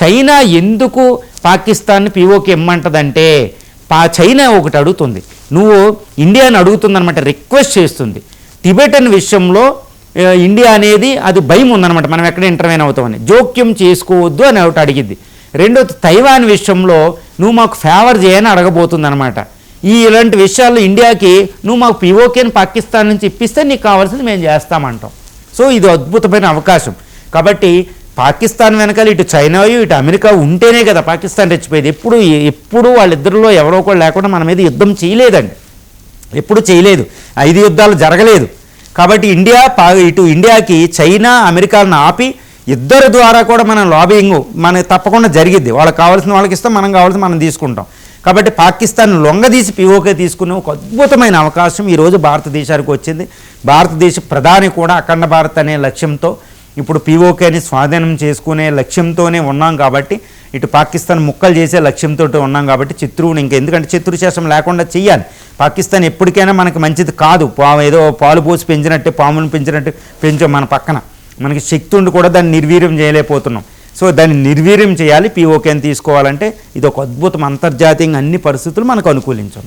China ఎందుకు పాకిస్తాన్ని పీఓకి ఇమ్మంటదంటే పా చైనా ఒకటి అడుగుతుంది. నువ్వు ఇండియాని అడుగుతుందనమాట రిక్వెస్ట్ చేస్తుంది. టిబెటన్ విషయంలో ఇండియా అనేది అది భయం ఉందన్నమాట మనం ఎక్కడ ఇంటర్వ్యూన్ అవుతామని. జోక్యం చేసుకోవద్దు అని ఒకటి అడిగింది. రెండోది తైవాన్ విషయంలో నువ్వు మాకు ఫేవర్ చేయని అడగబోతుందన్నమాట. ఈ ఇలాంటి విషయాల్లో ఇండియాకి నువ్వు మాకు పిఓకేని పాకిస్తాన్ నుంచి ఇప్పిస్తే నీకు కావాల్సింది మేము చేస్తామంటాం. సో ఇది అద్భుతమైన అవకాశం. కాబట్టి పాకిస్తాన్ వెనకాల ఇటు చైనా ఇటు అమెరికా ఉంటేనే కదా పాకిస్తాన్ రెచ్చిపోయేది. ఎప్పుడు ఎప్పుడు వాళ్ళిద్దరిలో ఎవరో ఒకళ్ళు లేకుండా మన మీద యుద్ధం చేయలేదండి. ఎప్పుడు చేయలేదు. ఐదు యుద్ధాలు జరగలేదు. కాబట్టి ఇండియా పా ఇటు ఇండియాకి చైనా అమెరికాలను ఆపి ఇద్దరి ద్వారా కూడా మనం లాబింగ్ మన తప్పకుండా జరిగిద్ది. వాళ్ళకి కావాల్సిన వాళ్ళకి ఇస్తాం మనం కావాల్సిన మనం తీసుకుంటాం. కాబట్టి పాకిస్తాన్ లొంగదీసి పిఓకే తీసుకునే ఒక అద్భుతమైన అవకాశం ఈరోజు భారతదేశానికి వచ్చింది. భారతదేశ ప్రధాని కూడా అఖండ భారత్ అనే లక్ష్యంతో ఇప్పుడు పీఓకేని స్వాధీనం చేసుకునే లక్ష్యంతోనే ఉన్నాం కాబట్టి ఇటు పాకిస్తాన్ ముక్కలు చేసే లక్ష్యంతో ఉన్నాం కాబట్టి చిత్రువుని ఇంకా ఎందుకంటే చిత్రుశేషం లేకుండా చెయ్యాలి. పాకిస్తాన్ ఎప్పటికైనా మనకి మంచిది కాదు. పా ఏదో పాలు పోసి పెంచినట్టే పాములను పెంచినట్టు పెంచాం మన పక్కన. మనకి శక్తి ఉండి కూడా దాన్ని నిర్వీర్యం చేయలేకపోతున్నాం. సో దాన్ని నిర్వీర్యం చేయాలి. పీఓకేని తీసుకోవాలంటే ఇది ఒక అద్భుతం. అంతర్జాతీయంగా అన్ని పరిస్థితులు మనకు అనుకూలించున్నాయి.